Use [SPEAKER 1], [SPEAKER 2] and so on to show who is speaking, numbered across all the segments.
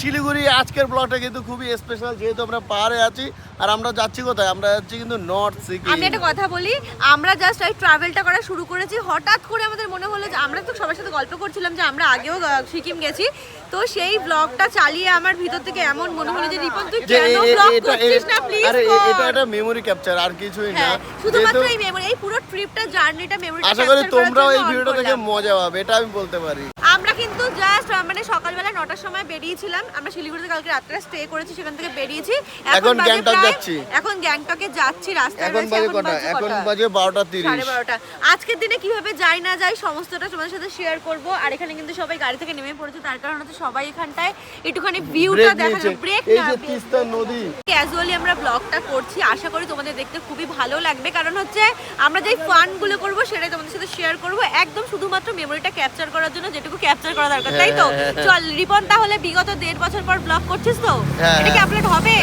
[SPEAKER 1] শিলিগুড়ি আজকের ব্লগটা কিন্তু খুবই স্পেশাল যেহেতু আমরা পাহাড়ে আছি। আর আমরা যাচ্ছি কোথায়? আমরা যাচ্ছি কিন্তু নর্থ সিকিম
[SPEAKER 2] আমি একটা কথা বলি আমরা জাস্ট এই ট্রাভেলটা করা শুরু করেছি। হঠাৎ করে আমাদের মনে হলো যে আমরা তো সবার সাথে গল্প করছিলাম যে আমরা আগেও সিকিম গেছি। তো সেই ব্লগটা চালিয়ে আমার ভিতর থেকে এমন মনে হলো যে রিপন তুই কেন ব্লগ করছিস না? প্লিজ
[SPEAKER 1] আরে এটা একটা মেমোরি ক্যাপচার আর কিছুই না।
[SPEAKER 2] হ্যাঁ শুধুমাত্র এই মেমোরি এই পুরো ট্রিপটা জার্নিটা মেমোরি
[SPEAKER 1] আশা করি তোমরাও এই ভিডিওটা দেখে মজা পাবে এটা আমি বলতে পারি।
[SPEAKER 2] আমরা কিন্তু জাস্ট মানে সকালবেলা নটার সময় বেরিয়েছিলাম। আমরা শিলিগুড়িতে কালকে রাত্রে স্টে করেছি সেখান থেকে বেরিয়েছি।
[SPEAKER 1] এখন গ্যাংটক যাচ্ছি।
[SPEAKER 2] এখন গ্যাংটকে যাচ্ছি রাস্তায়
[SPEAKER 1] এখন বাজে কটা? এখন বাজে বারোটা
[SPEAKER 2] সাড়ে
[SPEAKER 1] তিরিশ
[SPEAKER 2] বারোটা। আজকের দিনে কীভাবে যাই না যাই সমস্তটা তোমাদের সাথে শেয়ার করব। আর এখানে কিন্তু সবাই গাড়ি থেকে নেমে পড়েছে তার কারণ হচ্ছে সবাই এখানটায় একটুখানি ভিউটা
[SPEAKER 1] ব্রেক
[SPEAKER 2] দেখা ব্রেক
[SPEAKER 1] এই যে তিস্তা নদী।
[SPEAKER 2] ক্যাজুয়ালি আমরা ব্লগটা করছি আশা করি তোমাদের দেখতে খুবই ভালো লাগবে। কারণ হচ্ছে আমরা যেই ফানগুলো করব সেটাই তোমাদের সাথে শেয়ার করব। একদম শুধুমাত্র মেমোরিটা ক্যাপচার করার জন্য যেটুকু ক্যাপচার করা দরকার তাই তো?
[SPEAKER 1] হ্যাঁ, হ্যাঁ,
[SPEAKER 2] চল রিপন তাহলে বিগত দেড় বছর পর ব্লগ করছিস তো?
[SPEAKER 1] হ্যাঁ,
[SPEAKER 2] এটা কি
[SPEAKER 1] হ্যাঁ।
[SPEAKER 2] আপলোড হবে?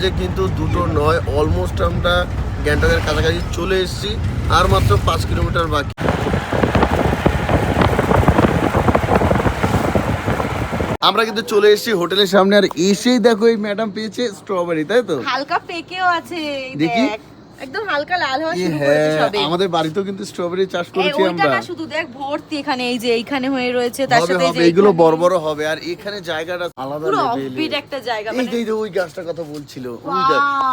[SPEAKER 1] বাজে কিন্তু দুটো নয় অলমোস্ট আমরা গ্যাংটকের কাছাকাছি চলে এসেছি আর মাত্র পাঁচ কিলোমিটার বাকি। আমরা কিন্তু চলে এসেছি হোটেলের সামনে আর এসেই দেখো এই ম্যাডাম পেয়েছে স্ট্রবেরি তাই তো?
[SPEAKER 2] হালকা পেকেও আছে
[SPEAKER 1] দেখি।
[SPEAKER 2] একদম হালকা লাল হওয়া শুরু করেছে
[SPEAKER 1] হ্যাঁ
[SPEAKER 2] সবে।
[SPEAKER 1] আমাদের বাড়িতেও কিন্তু স্ট্রবেরি চাষ করেছি আমরা।
[SPEAKER 2] না শুধু দেখ ভর্তি এখানে এই যে এইখানে হয়ে রয়েছে তার সাথে এই যে
[SPEAKER 1] এগুলো বড় বড় হবে আর এখানে জায়গাটা আলাদা
[SPEAKER 2] পুরো অফবিট একটা জায়গা মানে
[SPEAKER 1] এই যে ওই গাছটার কথা বলছিল ওই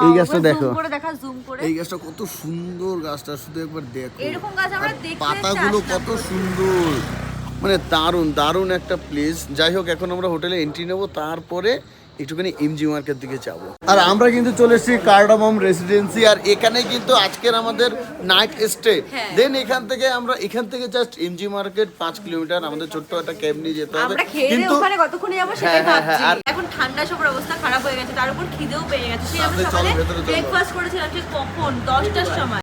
[SPEAKER 1] এই গাছটা দেখো।
[SPEAKER 2] করে দেখা জুম করে।
[SPEAKER 1] এই গাছটা কত সুন্দর গাছটা শুধু একবার দেখো।
[SPEAKER 2] এরকম গাছ আমরা দেখতে
[SPEAKER 1] পাতাগুলো কত সুন্দর। মানে দারুণ দারুণ একটা প্লেস যাই হোক এখন আমরা হোটেলে এন্ট্রি নেব তারপরে একটুখানি এমজি মার্কেট দিকে যাব। আর আমরা কিন্তু চলে এসেছি কার্ডামম রেসিডেন্সি আর এখানে কিন্তু আজকের আমাদের নাইট স্টে
[SPEAKER 2] হ্যাঁ।
[SPEAKER 1] দেন এখান থেকে আমরা এখান থেকে জাস্ট এমজি মার্কেট পাঁচ কিলোমিটার আমাদের ছোট্ট একটা ক্যাব নিয়ে যেতে হবে।
[SPEAKER 2] আমরা খেয়ে দিয়ে ওখানে কতক্ষণে যাব সেটাই
[SPEAKER 1] হ্যাঁ, হ্যাঁ, হ্যাঁ,
[SPEAKER 2] ভাবছি
[SPEAKER 1] আর-
[SPEAKER 2] এখন ঠান্ডা সবার অবস্থা খারাপ হয়ে গেছে তার উপর খিদেও পেয়ে গেছে। সেই আমরা সকালে। ব্রেকফাস্ট করেছিলাম ঠিক কখন? দশটার সময়।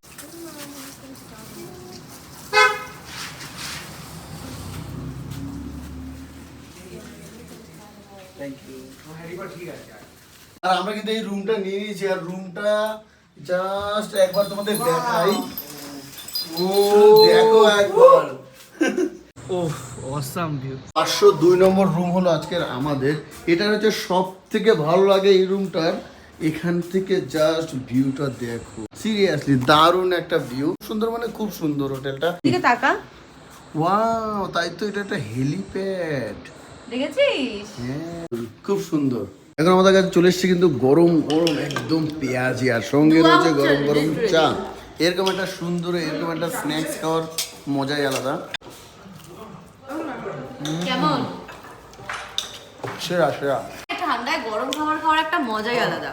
[SPEAKER 1] আর আমরা কিন্তু এই রুমটা নিয়ে নিয়েছি আর রুমটা জাস্ট একবার তোমাদের দেখাই। ও দেখো একবার।
[SPEAKER 3] ওহ অসাম ভিউ
[SPEAKER 1] পাঁচশো দুই নম্বর রুম হলো আজকের আমাদের। এটা হচ্ছে সব থেকে ভালো লাগে এই রুমটার এখান থেকে জাস্ট ভিউটা দেখো। সিরিয়াসলি দারুণ একটা ভিউ সুন্দর মানে খুব সুন্দর হোটেলটা
[SPEAKER 2] তাকা।
[SPEAKER 1] ওয়াও তাই তো এটা একটা হেলিপ্যাড
[SPEAKER 2] দেখেছিস?
[SPEAKER 1] খুব সুন্দর। এখন আমাদের কাছে চলে এসছে কিন্তু গরম গরম একদম পেঁয়াজি আর সঙ্গে রয়েছে গরম গরম চা। এরকম একটা সুন্দর এরকম একটা স্ন্যাক্স খাওয়ার মজাই আলাদা।
[SPEAKER 2] কেমন?
[SPEAKER 1] সেরা সেরা।
[SPEAKER 2] গরম খাবার খাওয়ার একটা মজাই আলাদা।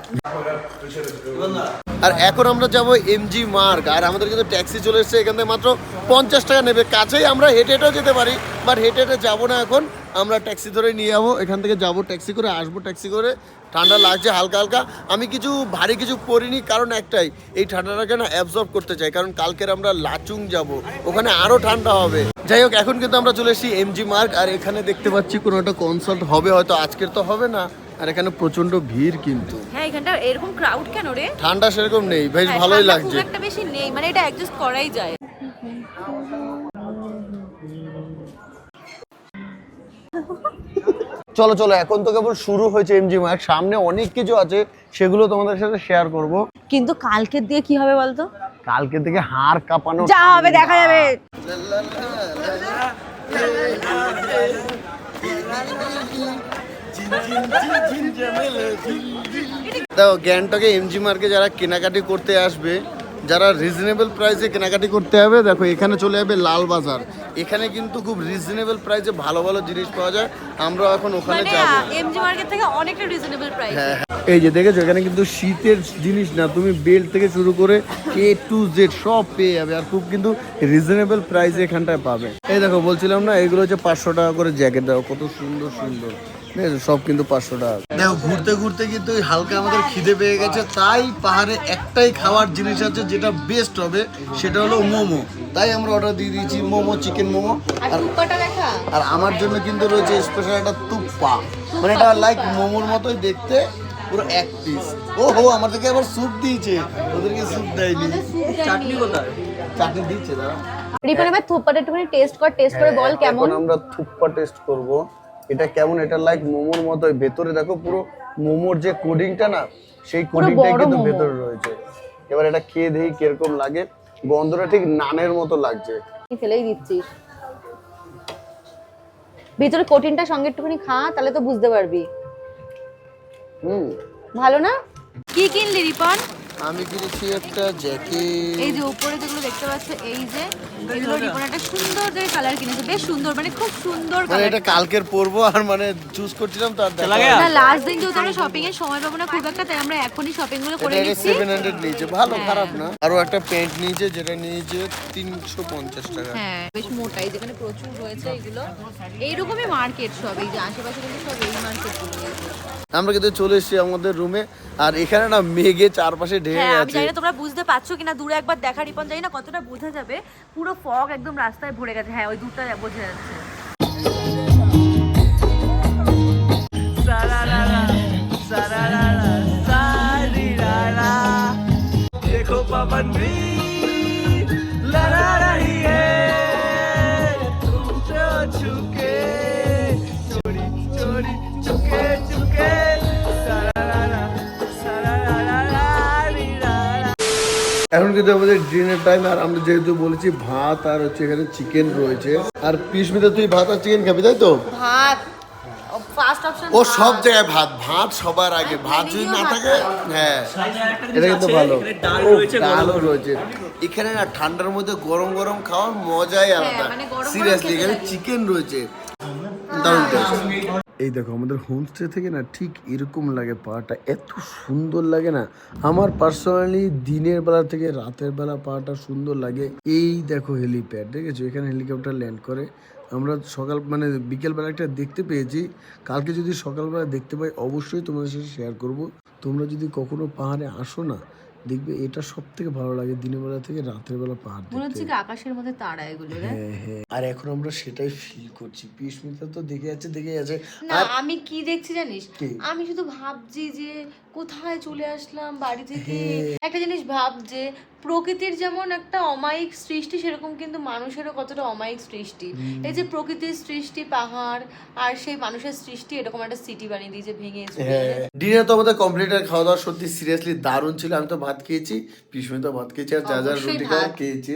[SPEAKER 1] আর এখন আমরা যাব এমজি মার্গ আর আমাদের কিন্তু ট্যাক্সি চলে এসেছে এখান থেকে মাত্র পঞ্চাশ টাকা নেবে। কাছেই আমরা হেঁটে হেঁটেও যেতে পারি, বাট হেঁটে হেঁটে যাব না এখন। আমরা ট্যাক্সি ধরে নিয়ে যাব, এখান থেকে যাব ট্যাক্সি করে, আসব ট্যাক্সি করে। ঠান্ডা লাগছে হালকা হালকা। আমি কিছু ভারী কিছু পরিনি, কারণ একটাই, এই ঠান্ডাটাকে না অ্যাবজর্ব করতে চাই, কারণ কালকের আমরা লাচুং যাব, ওখানে আরও ঠান্ডা হবে। যাই হোক, এখন কিন্তু আমরা চলে এসেছি এমজি মার্গ আর এখানে দেখতে পাচ্ছি কোনো একটা কনসার্ট হবে, হয়তো আজকের তো হবে না। আর এখানে প্রচণ্ড ভিড় কিন্তু
[SPEAKER 2] হ্যাঁ এখানটা এরকম ক্রাউড কেন রে
[SPEAKER 1] ঠান্ডা সেরকম নেই বেশ
[SPEAKER 2] হ্যাঁ,
[SPEAKER 1] ভালোই লাগছে
[SPEAKER 2] একটা বেশি নেই মানে এটা অ্যাডজাস্ট করাই যায়
[SPEAKER 1] চলো চলো এখন তো কেবল শুরু হয়েছে এমজি মার্ক সামনে অনেক কিছু আছে সেগুলো তোমাদের সাথে শেয়ার করব
[SPEAKER 2] কিন্তু কালকের দিয়ে কি হবে বলতো
[SPEAKER 1] কালকে থেকে হাড় কাঁপানো
[SPEAKER 2] যা হবে দেখা যাবে
[SPEAKER 1] দেখো গ্যাংটকে এমজি মার্কে যারা কেনাকাটি করতে আসবে যারা রিজনেবল প্রাইসে কেনাকাটি করতে হবে দেখো এখানে চলে যাবে লাল বাজার। এখানে কিন্তু খুব রিজনেবল প্রাইসে ভালো ভালো জিনিস পাওয়া যায়। আমরা এখন ওখানে যাব।
[SPEAKER 2] এমজি মার্কেট থেকে অনেকটা রিজনেবল প্রাইস
[SPEAKER 1] হ্যাঁ এই যে দেখেছ এখানে কিন্তু শীতের জিনিস না তুমি বেল্ট থেকে শুরু করে এ টু জেড সব পেয়ে যাবে আর খুব কিন্তু রিজনেবল প্রাইসে এখানটায় পাবে। এই দেখো বলছিলাম না এগুলো হচ্ছে পাঁচশো টাকা করে জ্যাকেট দাও কত সুন্দর সুন্দর। সব কিন্তু পাঁচশো টাকা। দেখো ঘুরতে ঘুরতে কিন্তু হালকা আমাদের খিদে পেয়ে গেছে তাই পাহাড়ে একটাই খাওয়ার জিনিস আছে যেটা বেস্ট হবে সেটা হলো মোমো। তাই আমরা অর্ডার দিয়ে দিয়েছি মোমো চিকেন মোমো।
[SPEAKER 2] আর
[SPEAKER 1] আমার জন্য কিন্তু রয়েছে স্পেশাল একটা তুপ্পা। মানে এটা লাইক মোমোর মতোই দেখতে পুরো এক পিস ও হো আমাদেরকে আবার স্যুপ দিয়েছে। ওদেরকে স্যুপ দেয়নি।
[SPEAKER 3] চাটনি কোথায়?
[SPEAKER 1] চাটনি দিচ্ছে দাদা
[SPEAKER 2] রিপন এবার থুপ্পাটা একটুখানি টেস্ট কর টেস্ট করে বল কেমন?
[SPEAKER 1] আমরা থুপ্পা টেস্ট করব। এটা কেমন? এটা লাইক মোমোর মতো। ভেতরে দেখো পুরো মোমোর যে কোডিংটা না সেই কোডিংটাই কিন্তু ভেতরে রয়েছে। এবার এটা খেয়ে দেখি কীরকম লাগে। গন্ধটা ঠিক নানের মতো লাগছে।
[SPEAKER 2] তুই ফেলেই দিচ্ছিস ভিতরে কোটিনটা সঙ্গে একটুখানি খা তাহলে তো বুঝতে পারবি।
[SPEAKER 1] হুম।
[SPEAKER 2] ভালো না? কি কিনলি রিপন?
[SPEAKER 1] আমি কিনেছি একটা জ্যাকেট।
[SPEAKER 2] এই যে উপরে যেগুলো দেখতে পাচ্ছ এই যে এগুলো রিপন একটা সুন্দর করে কালার কিনেছে বেশ সুন্দর মানে খুব সুন্দর
[SPEAKER 1] মানে
[SPEAKER 2] কালার
[SPEAKER 1] এটা কালকের পরবো আর মানে চুজ করছিলাম তো আর দেখা
[SPEAKER 2] না লাস্ট দিন যেহেতু আমরা শপিং এর সময় পাবো না খুব একটা তাই আমরা এখনই শপিংগুলো করে
[SPEAKER 1] এটা
[SPEAKER 2] নিচ্ছি।
[SPEAKER 1] সেভেন হান্ড্রেড নিয়েছে ভালো খারাপ না? আরও একটা প্যান্ট নিয়েছে যেটা নিয়েছে তিনশো পঞ্চাশ টাকা।
[SPEAKER 2] হ্যাঁ বেশ মোটাই যেখানে প্রচুর রয়েছে এগুলো। এইরকমই মার্কেট সব এই যে আশেপাশে কিন্তু সব এই মার্কেট
[SPEAKER 1] আমরা কিন্তু চলে এসেছি আমাদের রুমে আর এখানে না মেঘে চারপাশে ঢেকে
[SPEAKER 2] হ্যাঁ আমি জানি না তোমরা বুঝতে পারছ কিনা দূরে একবার দেখা রিপন জানি না কতটা বোঝা যাবে। পুরো ফগ একদম রাস্তায় ভরে গেছে। হ্যাঁ ওই দূরটা বোঝা যাচ্ছে।
[SPEAKER 3] সারারারা, সারারারা,
[SPEAKER 1] এখন কিন্তু আমাদের ডিনার টাইম আর আমরা যেহেতু বলেছি ভাত আর হচ্ছে এখানে চিকেন রয়েছে। আর পিসমিতে তুই ভাত আর চিকেন খাবি তাই তো?
[SPEAKER 2] ভাত
[SPEAKER 1] ও সব জায়গায় ভাত ভাত সবার আগে ভাত যদি না থাকে হ্যাঁ। এটা কিন্তু ভালো। ডালও রয়েছে। এখানে না ঠান্ডার মধ্যে গরম গরম খাওয়ার মজাই আলাদা।
[SPEAKER 2] মানে গরম গরম
[SPEAKER 1] সিরিয়াসলি এখানে চিকেন রয়েছে। দারুণ taste। এই দেখো, আমাদের হোমস্টে থেকে না ঠিক এরকম লাগে পাহাড়টা। এত সুন্দর লাগে না। আমার পার্সোনালি দিনের বেলা থেকে রাতের বেলা পাহাড়টা সুন্দর লাগে। এই দেখো হেলিপ্যাড দেখেছ? এখানে হেলিকপ্টার ল্যান্ড করে। আমরা সকাল মানে বিকেলবেলা একটা দেখতে পেয়েছি। কালকে যদি সকালবেলা দেখতে পাই, অবশ্যই তোমাদের সাথে শেয়ার করব। তোমরা যদি কখনো পাহাড়ে আসো না দেখবে এটা সব থেকে ভালো লাগে দিনের বেলা থেকে রাতের বেলা পাহাড়
[SPEAKER 2] মনে হচ্ছে কি আকাশের মধ্যে তারা এগুলো
[SPEAKER 1] হ্যাঁ হ্যাঁ। আর এখন আমরা সেটাই ফিল করছি। পিসমিতা তো দেখে যাচ্ছে দেখে যাচ্ছে।
[SPEAKER 2] না আমি কি দেখছি জানিস? আমি শুধু ভাবছি যে কোথায় চলে আসলাম বাড়ি থেকে?
[SPEAKER 1] হ্যাঁ।
[SPEAKER 2] একটা জিনিস ভাব যে প্রকৃতির যেমন একটা অমায়িক সৃষ্টি সেরকম কিন্তু মানুষেরও কতটা অমায়িক সৃষ্টি। এই যে প্রকৃতির সৃষ্টি পাহাড় আর সেই মানুষের সৃষ্টি এরকম একটা সিটি বানিয়ে দিয়েছে ভেঙে।
[SPEAKER 1] হ্যাঁ। ডিনার তো আমাদের কমপ্লিট আর খাওয়া দাওয়া সত্যি সিরিয়াসলি দারুণ ছিল। আমি তো ভাত খেয়েছি পিসমিতা ভাত খেয়েছি আর যা যা রুটি খাওয়া। খেয়েছি।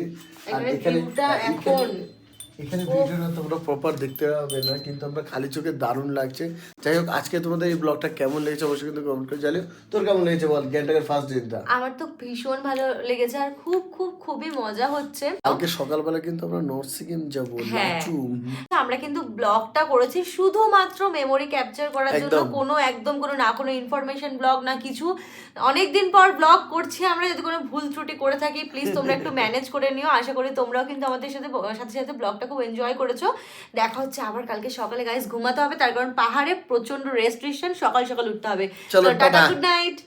[SPEAKER 1] আর
[SPEAKER 2] এখানে
[SPEAKER 1] এখানে। এখানে- ভিডিওটা তোমরা প্রপার দেখতে হবে না কিন্তু আমরা খালি চোখে দারুণ লাগছে। যাই হোক আজকে তোমাদের এই ব্লগটা কেমন লেগেছে অবশ্যই কিন্তু কমেন্ট করে জানিও। তোর কেমন লেগেছে বল ফার্স্ট দিনটা
[SPEAKER 2] আমার তো ভীষণ ভালো লেগেছে আর খুব খুব খুবই মজা হচ্ছে।
[SPEAKER 1] কালকে সকালবেলা কিন্তু আমরা নর্থ সিকিম যাব।
[SPEAKER 2] আমরা কিন্তু ব্লগটা করেছি শুধুমাত্র মেমোরি ক্যাপচার করার জন্য। কোনো একদম কোনো না কোনো ইনফরমেশন ব্লগ না কিছু। অনেকদিন পর ব্লগ করছি আমরা যদি কোনো ভুল ত্রুটি করে থাকি প্লিজ তোমরা একটু ম্যানেজ করে নিও। আশা করি তোমরাও কিন্তু আমাদের সাথে সাথে সাথে ব্লগটা খুব এনজয় করেছ। দেখা হচ্ছে আবার কালকে সকালে গাইস ঘুমাতে হবে তার কারণ পাহাড়ে প্রচণ্ড রেস্ট্রিকশন সকাল সকাল উঠতে হবে।
[SPEAKER 1] টাটা।
[SPEAKER 2] Good night